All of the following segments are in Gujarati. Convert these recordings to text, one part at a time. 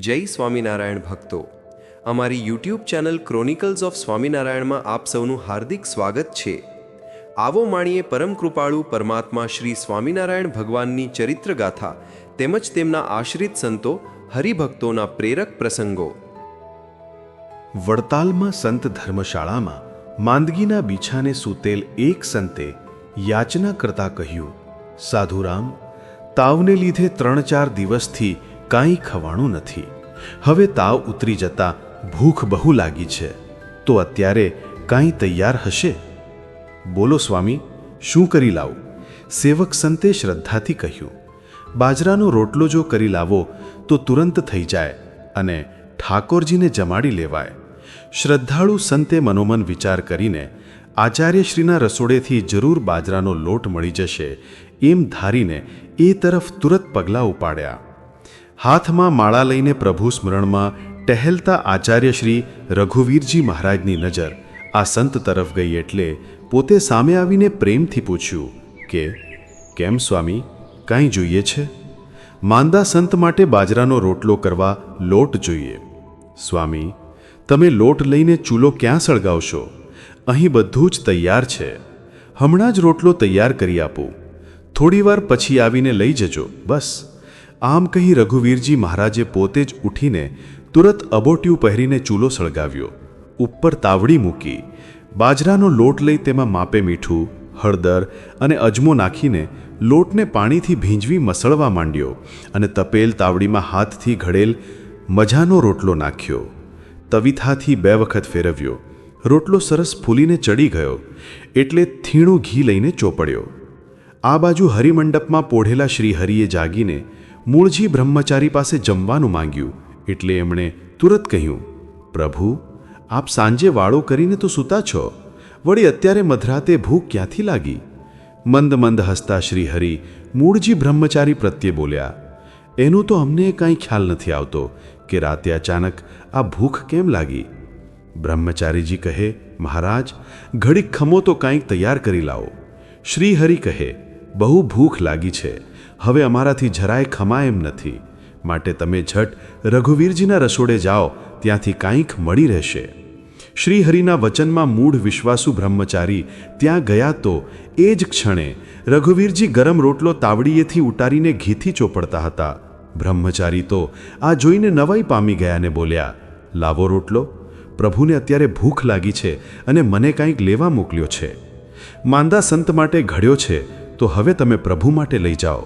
જય સ્વામિનારાયણ ભક્તો. અમારી યુટ્યુબ ચેનલ ક્રોનિકલ્સ ઓફ સ્વામિનારાયણમાં આપ સૌનું હાર્દિક સ્વાગત છે. આવો માણીએ પરમ કૃપાળુ પરમાત્મા શ્રી સ્વામિનારાયણ ભગવાનની ચરિત્રગાથા તેમજ તેમના આશ્રિત સંતો હરિભક્તોના પ્રેરક પ્રસંગો. વડતાલમાં સંત ધર્મશાળામાં માંદગીના બીછાને સૂતેલ એક સંતે યાચના કરતા કહ્યું, સાધુરામ, તાવને લીધે ત્રણ ચાર દિવસથી કાંઈ ખવાણું નથી. હવે તાવ ઉતરી જતા ભૂખ બહુ લાગી છે. તો અત્યારે કાંઈ તૈયાર હશે? બોલો સ્વામી, શું કરી લાવું? સેવક સંતે શ્રદ્ધાથી કહ્યું, બાજરાનો રોટલો જો કરી લાવો, તો તુરંત થઈ જાય અને ઠાકોરજીને જમાડી લેવાય. શ્રદ્ધાળુ સંતે મનોમન વિચાર કરીને આચાર્યશ્રીના રસોડેથી જરૂર બાજરાનો લોટ મળી જશે એમ ધારીને એ તરફ તુરત પગલાં ઉપાડ્યા. હાથમાં માળા લઈને પ્રભુ સ્મરણમાં ટહેલતા આચાર્યશ્રી રઘુવીરજી મહારાજની નજર આ સંત તરફ ગઈ એટલે પોતે સામે આવીને પ્રેમથી પૂછ્યું કે, કેમ સ્વામી, કાંઈ જોઈએ છે? માંદા સંત માટે બાજરાનો રોટલો કરવા લોટ જોઈએ. સ્વામી, તમે લોટ લઈને ચૂલો ક્યાં સળગાવશો? અહીં બધું જ તૈયાર છે. હમણાં જ રોટલો તૈયાર કરી આપું. થોડીવાર પછી આવીને લઈ જજો, બસ. આમ કહી રઘુવીરજી મહારાજે પોતે જ ઉઠીને તુરત અબોટિયું પહેરીને ચૂલો સળગાવ્યો. ઉપર તાવડી મૂકી, બાજરાનો લોટ લઈ તેમાં માપે મીઠું, હળદર અને અજમો નાખીને લોટને પાણીથી ભીંજવી મસળવા માંડ્યો અને તપેલ તાવડીમાં હાથથી ઘડેલ મજાનો રોટલો નાખ્યો. તવિથાથી બે વખત ફેરવ્યો. રોટલો સરસ ફૂલીને ચડી ગયો એટલે થીણું ઘી લઈને ચોપડ્યો. આ બાજુ હરિમંડપમાં પોઢેલા શ્રીહરિએ જાગીને મૂળજી બ્રહ્મચારી પાસે જમવાનું માંગ્યું એટલે એમણે તુરત કહ્યું, પ્રભુ, આપ સાંજે વાળો કરીને તો સૂતા છો. વળી અત્યારે મધરાતે ભૂખ ક્યાંથી લાગી? મંદ મંદ હસતા શ્રીહરિ મૂળજી બ્રહ્મચારી પ્રત્યે બોલ્યા, એનું તો અમને કાંઈ ખ્યાલ નથી આવતો કે રાતે અચાનક આ ભૂખ કેમ લાગી? બ્રહ્મચારીજી કહે, મહારાજ, ઘડીક ખમો તો કાંઈક તૈયાર કરી લાવો. શ્રીહરિ કહે, બહુ ભૂખ લાગી છે. હવે અમારાથી જરાય ખમાય એમ નથી. માટે તમે ઝટ રઘુવીરજીના રસોડે જાઓ, ત્યાંથી કાંઈક મળી રહેશે. શ્રીહરિના વચનમાં મૂઢ વિશ્વાસુ બ્રહ્મચારી ત્યાં ગયા તો એ જ ક્ષણે રઘુવીરજી ગરમ રોટલો તાવડીએથી ઉતારીને ઘીથી ચોપડતા હતા. બ્રહ્મચારી તો આ જોઈને નવાઈ પામી ગયા ને બોલ્યા, લાવો રોટલો. પ્રભુને અત્યારે ભૂખ લાગી છે અને મને કાંઈક લેવા મોકલ્યો છે. માંદા સંત માટે ઘડ્યો છે, તો હવે તમે પ્રભુ માટે લઈ જાઓ.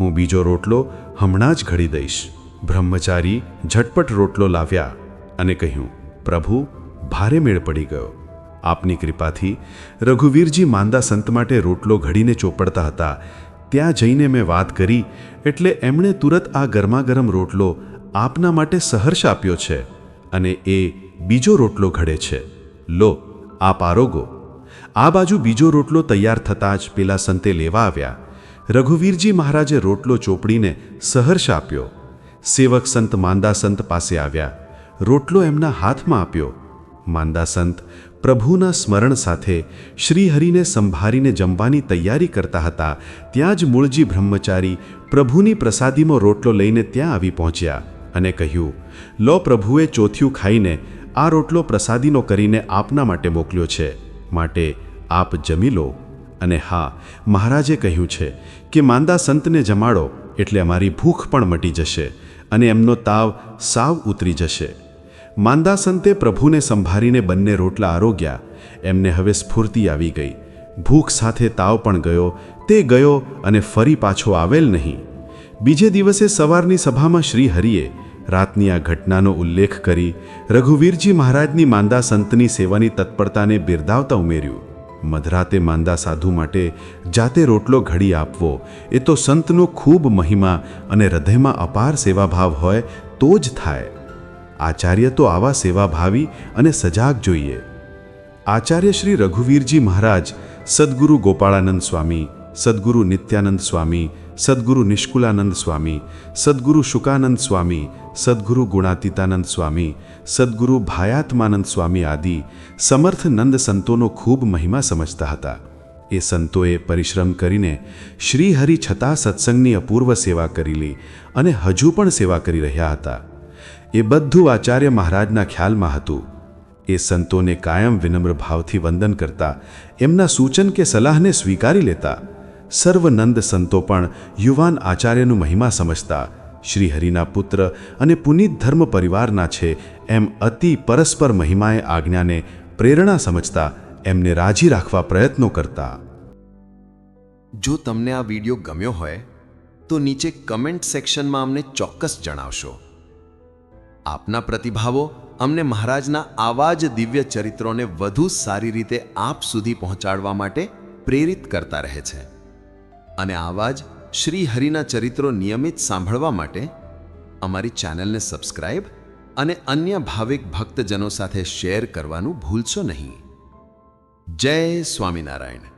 હું બીજો રોટલો હમણાં જ ઘડી દઈશ. બ્રહ્મચારી ઝટપટ રોટલો લાવ્યા અને કહ્યું, પ્રભુ, ભારે મેળ પડી ગયો. આપની કૃપાથી રઘુવીરજી માંદા સંત માટે રોટલો ઘડીને ચોપડતા હતા. ત્યાં જઈને મેં વાત કરી એટલે એમણે તુરત આ ગરમાગરમ રોટલો આપના માટે સહર્ષ આપ્યો છે અને એ બીજો રોટલો ઘડે છે. લો, આપ આરોગો. આ બાજુ બીજો રોટલો તૈયાર થતાં જ પેલા સંતે લેવા આવ્યા. રઘુવીરજી મહારાજે રોટલો ચોપડીને સહર્ષ આપ્યો. સેવક સંત માંદા સંત પાસે આવ્યા. રોટલો એમના હાથમાં આપ્યો. માંદા સંત પ્રભુના સ્મરણ સાથે શ્રીહરિને સંભારીને જમવાની તૈયારી કરતા હતા. ત્યાં જ મૂળજી બ્રહ્મચારી પ્રભુની પ્રસાદીમાં રોટલો લઈને ત્યાં આવી પહોંચ્યા અને કહ્યું, લો પ્રભુએ ચોથિયું ખાઈને આ રોટલો પ્રસાદીનો કરીને આપના માટે મોકલ્યો છે. માટે આપ જમી લો. અને હા, મહારાજે કહ્યું છે કે માંદા સંતને જમાડો એટલે અમારી ભૂખ પણ મટી જશે અને એમનો તાવ સાવ ઉતરી જશે. માંદા સંતે પ્રભુને સંભાળીને બંને રોટલા આરોગ્યા, એમને હવે સ્ફૂર્તિ આવી ગઈ. ભૂખ સાથે તાવ પણ ગયો, તે ગયો અને ફરી પાછો આવેલ નહીં. બીજે દિવસે સવારની સભામાં શ્રી હરિએ રાતની આ ઘટનાનો ઉલ્લેખ કરી રઘુવીરજી મહારાજની માંદા સંતની સેવાની તત્પરતાને બિરદાવતા ઉમેર્યું. મધરાતે માંદા સાધુ માટે જાતે રોટલો ઘડી આપવો, એ તો સંતનો ખૂબ મહિમા અને હૃદયમાં અપાર સેવાભાવ હોય તો જ થાય. આચાર્ય તો આવા સેવાભાવી અને સજાગ જોઈએ. આચાર્ય શ્રી રઘુવીરજી મહારાજ, સદગુરુ ગોપાળાનંદ સ્વામી, સદગુરુ નિત્યાનંદ સ્વામી, સદગુરુ નિષ્કુલાનંદ સ્વામી, સદગુરુ શુકાનંદ સ્વામી સદગુરુ ગુણાતીતાનંદ સ્વામી, સદગુરુ ભાયાત્માનંદ સ્વામી આદિ સમર્થ નંદ સંતોનો ખૂબ મહિમા સમજતા હતા. એ સંતોએ પરિશ્રમ કરીને શ્રીહરિ છતાં સત્સંગની અપૂર્વ સેવા કરેલી અને હજુ પણ સેવા કરી રહ્યા હતા. એ બધું આચાર્ય મહારાજના ખ્યાલમાં હતું. એ સંતોને કાયમ વિનમ્ર ભાવથી વંદન કરતા, એમના સૂચન કે સલાહને સ્વીકારી લેતા, સર્વનંદ સંતો પણ યુવાન આચાર્યનું મહિમા સમજતા શ્રીહરિના પુત્ર અને પુનિત ધર્મ પરિવારના છે, એમ અતિ પરસ્પર મહિમાએ આજ્ઞાને પ્રેરણા સમજતા એમને રાજી રાખવા પ્રયત્નો કરતા. જો તમને આ વીડિયો ગમ્યો હોય, તો નીચે કમેન્ટ સેક્શનમાં અમને ચોક્કસ જણાવશો. આપના પ્રતિભાવો અમને મહારાજના આવા જ દિવ્ય ચરિત્રોને વધુ સારી રીતે આપ સુધી પહોંચાડવા માટે પ્રેરિત કરતા રહે છે. અને આવા જ શ્રી હરિના ચરિત્રો નિયમિત સાંભળવા માટે અમારી ચેનલને સબસ્ક્રાઇબ અને અન્ય ભાવિક ભક્તજનો સાથે શેર કરવાનું ભૂલશો નહીં. જય સ્વામિનારાયણ.